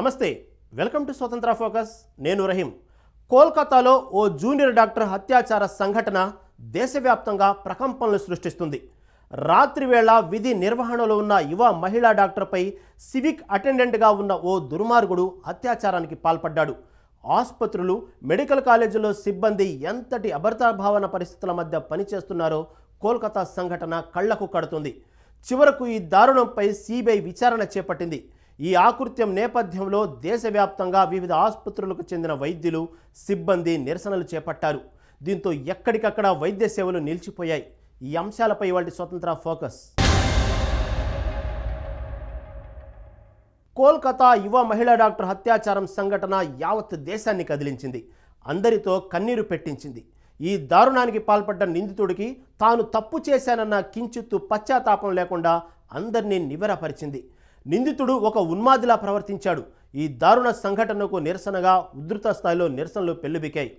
నమస్తే welcome to స్వతంత్ర focus. నేను రహీం. కోల్కతాలో ఓ జూనియర్ డాక్టర్ హత్యాచార సంఘటన దేశవ్యాప్తంగా ప్రకంపనలు సృష్టిస్తుంది. రాత్రివేళ విధి నిర్వహణలో ఉన్న యువ మహిళా డాక్టర్పై సివిక్ అటెండెంట్గా ఉన్న ఓ దుర్మార్గుడు అత్యాచారానికి పాల్పడ్డాడు. ఆసుపత్రులు మెడికల్ కాలేజీలో సిబ్బంది ఎంతటి అభర్తాభావన పరిస్థితుల మధ్య పనిచేస్తున్నారో కోల్కతా సంఘటన కళ్ళకు కడుతుంది. చివరకు ఈ దారుణంపై సిబిఐ విచారణ చేపట్టింది. ఈ ఆకృత్యం నేపథ్యంలో దేశవ్యాప్తంగా వివిధ ఆసుపత్రులకు చెందిన వైద్యులు సిబ్బంది నిరసనలు చేపట్టారు. దీంతో ఎక్కడికక్కడ వైద్య సేవలు నిలిచిపోయాయి. ఈ అంశాలపై వాటి స్వతంత్ర ఫోకస్. కోల్కతా యువ మహిళా డాక్టర్ హత్యాచారం సంఘటన యావత్ దేశాన్ని కదిలించింది. అందరితో కన్నీరు పెట్టించింది. ఈ దారుణానికి పాల్పడ్డ నిందితుడికి తాను తప్పు చేశానన్న కించిత్తు పశ్చాత్తాపం లేకుండా అందరినీ నివరపరిచింది నిందితుడు ఒక ఉన్మాదిలా ప్రవర్తించాడు. ఈ దారుణ సంఘటనకు నిరసనగా ఉధృత స్థాయిలో నిరసనలు పెల్లుబికాయి.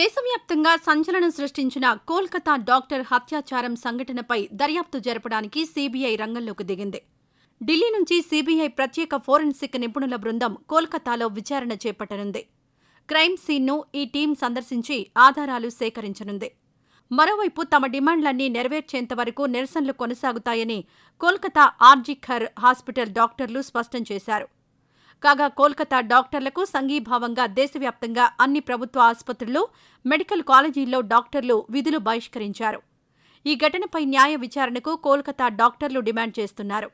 దేశవ్యాప్తంగా సంచలనం సృష్టించిన కోల్కతా డాక్టర్ హత్యాచారం సంఘటనపై దర్యాప్తు జరపడానికి సీబీఐ రంగంలోకి దిగింది. ఢిల్లీ నుంచి సీబీఐ ప్రత్యేక ఫోరెన్సిక్ నిపుణుల బృందం కోల్కతాలో విచారణ చేపట్టనుంది. క్రైమ్ సీన్ను ఈ టీం సందర్శించి ఆధారాలు సేకరించనుంది. మరోవైపు తమ డిమాండ్లన్నీ నెరవేర్చేంత వరకు నిరసనలు కొనసాగుతాయని కోల్కతా ఆర్జీ ఖర్ హాస్పిటల్ డాక్టర్లు స్పష్టం చేశారు. కాగా కోల్కతా డాక్టర్లకు సంఘీభావంగా దేశవ్యాప్తంగా అన్ని ప్రభుత్వ ఆసుపత్రుల్లో మెడికల్ కాలేజీల్లో డాక్టర్లు విధులు బహిష్కరించారు. ఈ ఘటనపై న్యాయ విచారణకు కోల్కతా డాక్టర్లు డిమాండ్ చేస్తున్నారు.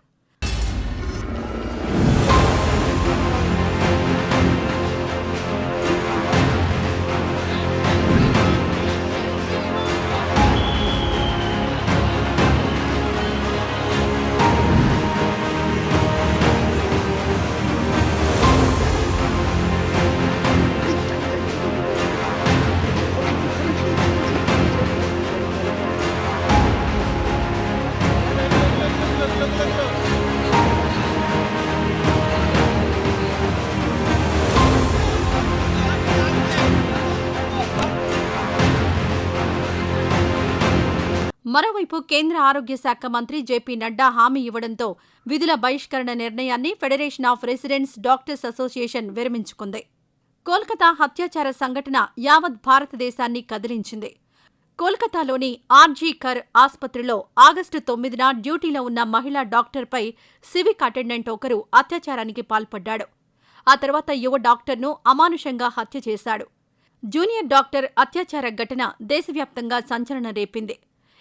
మరోవైపు కేంద్ర ఆరోగ్య శాఖ మంత్రి జేపీ నడ్డా హామీ ఇవ్వడంతో విధుల బహిష్కరణ నిర్ణయాన్ని federation of residents doctors association విరమించుకుంది. Kolkata హత్యాచార సంఘటన యావత్ భారతదేశాన్ని కదిలించింది. కోల్కతాలోని ఆర్జీ కర్ ఆసుపత్రిలో ఆగస్టు తొమ్మిదిన డ్యూటీలో ఉన్న మహిళా డాక్టర్పై సివిక్ అటెండెంట్ ఒకరు అత్యాచారానికి పాల్పడ్డాడు. ఆ తర్వాత యువ డాక్టర్ను అమానుషంగా హత్య చేశాడు. జూనియర్ డాక్టర్ అత్యాచార ఘటన దేశవ్యాప్తంగా సంచలనం రేపింది.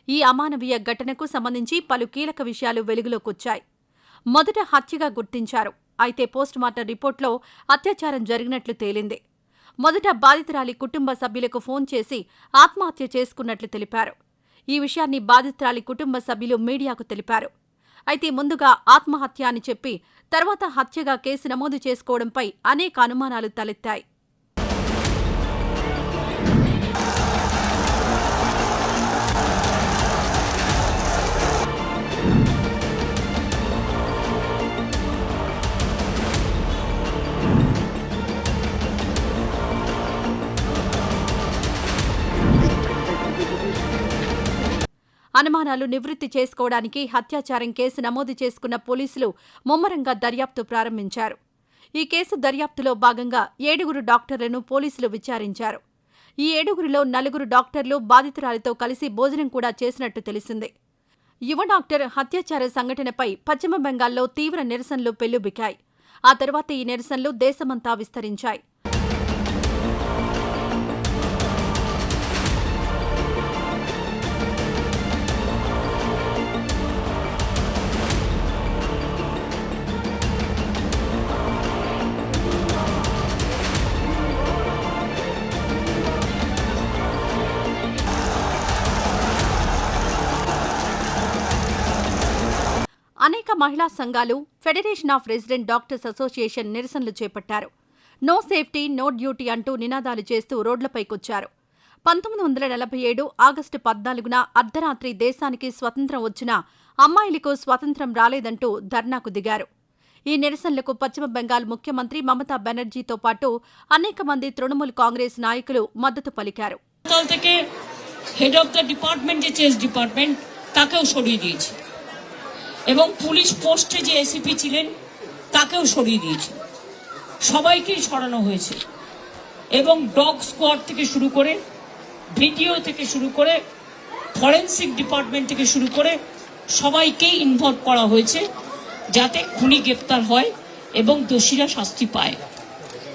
ఈ అమానవీయ ఘటనకు సంబంధించి పలు కీలక విషయాలు వెలుగులోకొచ్చాయి. మొదట హత్యగా గుర్తించారు. అయితే పోస్టుమార్టం రిపోర్ట్లో అత్యాచారం జరిగినట్లు తేలింది. మొదట బాధితురాలి కుటుంబ సభ్యులకు ఫోన్ చేసి ఆత్మహత్య చేసుకున్నట్లు తెలిపారు. ఈ విషయాన్ని బాధితురాలి కుటుంబ సభ్యులు మీడియాకు తెలిపారు. అయితే ముందుగా ఆత్మహత్య అని చెప్పి తర్వాత హత్యగా కేసు నమోదు చేసుకోవడంపై అనేక అనుమానాలు తలెత్తాయి. అనుమానాలు నివృత్తి చేసుకోవడానికి హత్యాచారం కేసు నమోదు చేసుకున్న పోలీసులు ముమ్మరంగా దర్యాప్తు ప్రారంభించారు. ఈ కేసు దర్యాప్తులో భాగంగా ఏడుగురు డాక్టర్లను పోలీసులు విచారించారు. ఈ ఏడుగురిలో నలుగురు డాక్టర్లు బాధితురాలితో కలిసి భోజనం కూడా చేసినట్టు తెలిసింది. యువ డాక్టర్ హత్యాచార సంఘటనపై పశ్చిమ బెంగాల్లో తీవ్ర నిరసనలు పెల్లుబికాయి. ఆ తర్వాత ఈ నిరసనలు దేశమంతా విస్తరించాయి. మహిళా సంఘాలు federation of resident doctors association నిరసనలు చేపట్టారు నో సేఫ్టీ నో డ్యూటీ అంటూ నినాదాలు చేస్తూ రోడ్లపైకొచ్చారు పంతొమ్మిది వందల నలభై ఏడు ఆగస్టు పద్నాలుగున అర్ధరాత్రి దేశానికి స్వతంత్రం వచ్చినా అమ్మాయిలకు స్వతంత్రం రాలేదంటూ ధర్నాకు దిగారు ఈ నిరసనలకు పశ్చిమ బెంగాల్ ముఖ్యమంత్రి మమతా బెనర్జీతో పాటు అనేక మంది తృణమూల్ కాంగ్రెస్ నాయకులు మద్దతు పలికారు দল থেকে হেড অফ দ্য ডিপার্টমেন্ট যে চেস ডিপার্টমেন্ট তাকেও সরিয়ে দিয়েছে এবং পুলিশ পোস্টে যে এসিপি ছিলেন, তাকেও সরিয়ে দিয়েছে। সবাইকেই সরানো হয়েছে। এবং ডগ স্কোয়াড থেকে শুরু করে, ভিডিও থেকে শুরু করে, ফরেন্সিক ডিপার্টমেন্ট থেকে শুরু করে, সবাইকেই ইনভলভ করা হয়েছে যাতে খুনি গ্রেপ্তার হয় এবং দোষীরা শাস্তি পায়।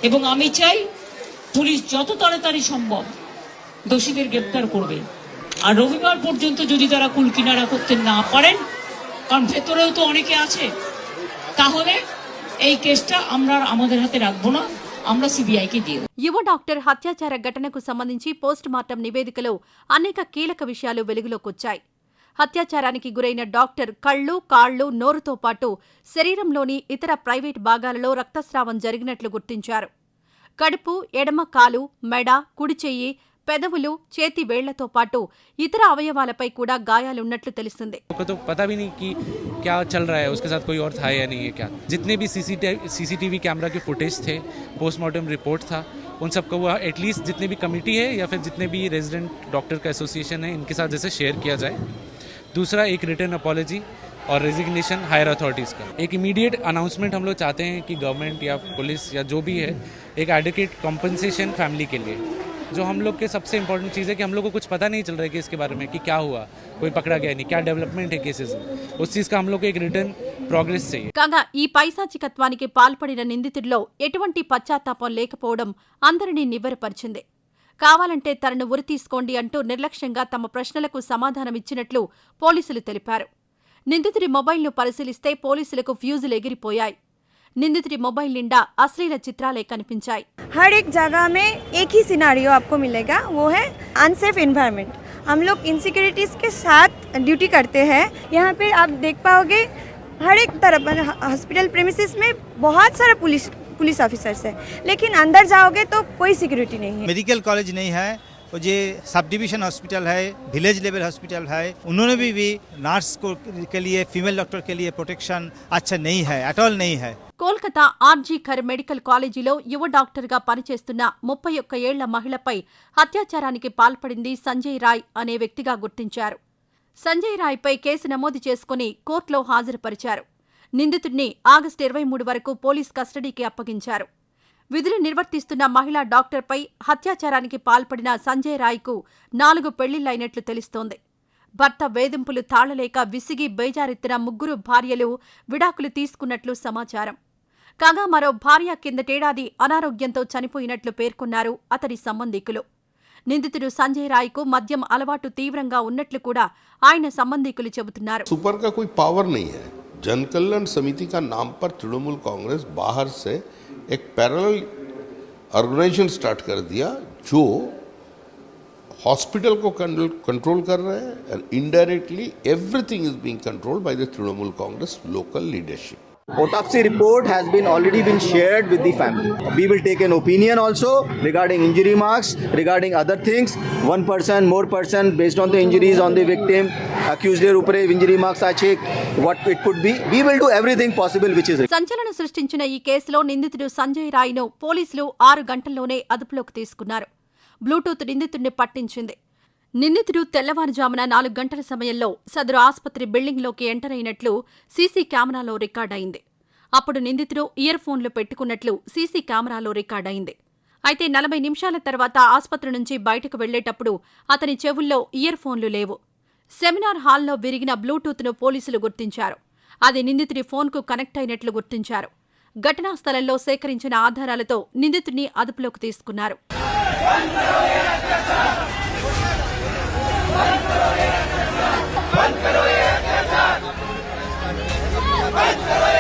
এবং আমি চাই পুলিশ যত তাড়াতাড়ি সম্ভব দোষীদের গ্রেপ্তার করবে। আর রবিবার পর্যন্ত যদি তারা কুল কিনারা করতে না পারেন কারণ ভেতরেও তো অনেকে আছে তাহলে এই কেসটা আমরা আর আমাদের হাতে রাখবো না আমরা সিবিআইকে দিয়ে দেবো। యువ డాక్టర్ హత్యాచార ఘటనకు సంబంధించి పోస్టుమార్టం నివేదికలో అనేక కీలక విషయాలు వెలుగులోకొచ్చాయి హత్యాచారానికి గురైన డాక్టర్ కళ్ళు కాళ్ళు నోరుతో పాటు శరీరంలోని ఇతర ప్రైవేట్ భాగాలలో రక్తస్రావం జరిగినట్లు గుర్తించారు కడుపు ఎడమ కాలు మెడ కుడి చెయ్యి పెదవులు చేతి వేళ్లతో పాటు ఇతర అవయవాలపై కూడా గాయాలున్నట్లు తెలిసింది को तो पता भी नहीं कि क्या चल रहा है उसके साथ कोई और था या नहीं है क्या जितने भी सीसीटीवी कैमरा के फुटेज थे पोस्टमार्टम रिपोर्ट था उन सबको वो एटलीस्ट जितने भी कमेटी है या फिर जितने भी रेजिडेंट डॉक्टर का एसोसिएशन है इनके साथ जैसे शेयर किया जाए दूसरा एक रिटर्न अपॉलोजी और रेजिग्नेशन हायर अथॉरिटीज़ का एक इमीडिएट अनाउंसमेंट हम लोग चाहते हैं कि गवर्नमेंट या पुलिस या जो भी है एक एडिकेट कॉम्पनसेशन फैमिली के लिए जो हम लोग के सबसे इंपॉर्टेंट चीज़ है कि हम लोग को कुछ पता नहीं चल रहा है कि इसके बारे में कि क्या हुआ कोई पकड़ा गया नहीं क्या डेवलपमेंट है केसेस में उस चीज़ का हम लोग को एक रिटर्न प्रोग्रेस चाहिए కాగా ఈ పైశాచికత్వానికి పాల్పడిన నిందితుడిలో ఎటువంటి పశ్చాత్తాపం లేకపోవడం అందరినీ నివ్వెరపరిచింది కావాలంటే తనను ఉరి తీసుకోండి అంటూ నిర్లక్ష్యంగా తమ ప్రశ్నలకు సమాధానమిచ్చినట్లు పోలీసులు తెలిపారు నిందితుడి మొబైల్ను పరిశీలిస్తే పోలీసులకు ఫ్యూజులు ఎగిరిపోయాయి నిందితుడి మొబైల్ నిండా అశ్లీల చిత్రాలే కనిపించాయి हर एक जगह में एक ही सिनारियो आपको मिलेगा वो है अनसेफ इन्वायरमेंट हम लोग इनसिक्योरिटीज़ के साथ ड्यूटी करते हैं यहाँ पे आप देख पाओगे हर एक तरफ हॉस्पिटल प्रेमिसेस में बहुत सारा पुलिस पुलिस ऑफिसर्स है लेकिन अंदर जाओगे तो कोई सिक्योरिटी नहीं है मेडिकल कॉलेज नहीं है वो जे सब डिवीजन हॉस्पिटल है विलेज लेवल हॉस्पिटल है उन्होंने भी, भी नर्स को के लिए फीमेल डॉक्टर के लिए प्रोटेक्शन अच्छा नहीं है एट ऑल नहीं है కోల్కతా ఆర్జీ ఖర్ మెడికల్ కాలేజీలో యువ డాక్టర్గా పనిచేస్తున్న ముప్పై ఒక్క ఏళ్ల మహిళపై అత్యాచారానికి పాల్పడింది సంజయ్ రాయ్ అనే వ్యక్తిగా గుర్తించారు సంజయ్ రాయ్పై కేసు నమోదు చేసుకుని కోర్టులో హాజరుపరిచారు నిందితుడిని ఆగస్టు ఇరవై మూడు వరకు పోలీస్ కస్టడీకి అప్పగించారు విధులు నిర్వర్తిస్తున్న మహిళా డాక్టర్పై హత్యాచారానికి పాల్పడిన సంజయ్ రాయ్కు నాలుగు పెళ్లిళ్లైనట్లు తెలుస్తోంది భర్త వేధింపులు తాళలేక విసిగి బేజారెత్తిన ముగ్గురు భార్యలు విడాకులు తీసుకున్నట్లు సమాచారం కాగా మరో భార్య కిందటేడాది అనారోగ్యంతో చనిపోయినట్లు పేర్కొన్నారు అతడి సంబంధికులు నిందితుడు సంజయ్ రాయ్కు మద్యం అలవాటు తీవ్రంగా ఉన్నట్లు కూడా ఆయన సంబంధికులు చెబుతున్నారు सुपर का कोई पावर नहीं है जन कल्याण समिति का नाम पर तृणमूल कांग्रेस बाहर से एक पैरेलल ऑर्गेनाइजेशन स्टार्ट कर दिया, जो हॉस्पिटल को कंट्रोल कर रहे हैं and indirectly everything is being controlled by the Trinamool Congress local leadership Autopsy report has been already been shared with the family. We will take an opinion also regarding injury marks, regarding other things. One person, more person, based on the injuries on the victim, accused their upre injury marks are checked, what it could be. We will do everything possible which is సంచలనం సృష్టించిన ఈ కేసులో నిందితుడు సంజయ్ రాయ్ను పోలీసులు ఆరు గంటల్లోనే అదుపులోకి తీసుకున్నారు బ్లూటూత్ నిందితుడిని పట్టించింది నిందితుడు తెల్లవారుజామున నాలుగు గంటల సమయంలో సదరు ఆసుపత్రి బిల్డింగ్లోకి ఎంటర్ అయినట్లు సీసీ కెమెరాలో రికార్డయింది. అప్పుడు నిందితుడు ఇయర్ ఫోన్లు పెట్టుకున్నట్లు సీసీ కెమెరాలో రికార్డయింది. అయితే నలభై నిమిషాల తర్వాత ఆసుపత్రి నుంచి బయటకు వెళ్ళేటప్పుడు అతని చెవుల్లో ఇయర్ ఫోన్లు లేవు. సెమినార్ హాల్లో విరిగిన బ్లూటూత్ను పోలీసులు గుర్తించారు. అది నిందితుడి ఫోన్కు కనెక్ట్ అయినట్లు గుర్తించారు. ఘటనా స్థలంలో సేకరించిన ఆధారాలతో నిందితుడిని అదుపులోకి తీసుకున్నారు. बंद करो ये अत्याचार बंद करो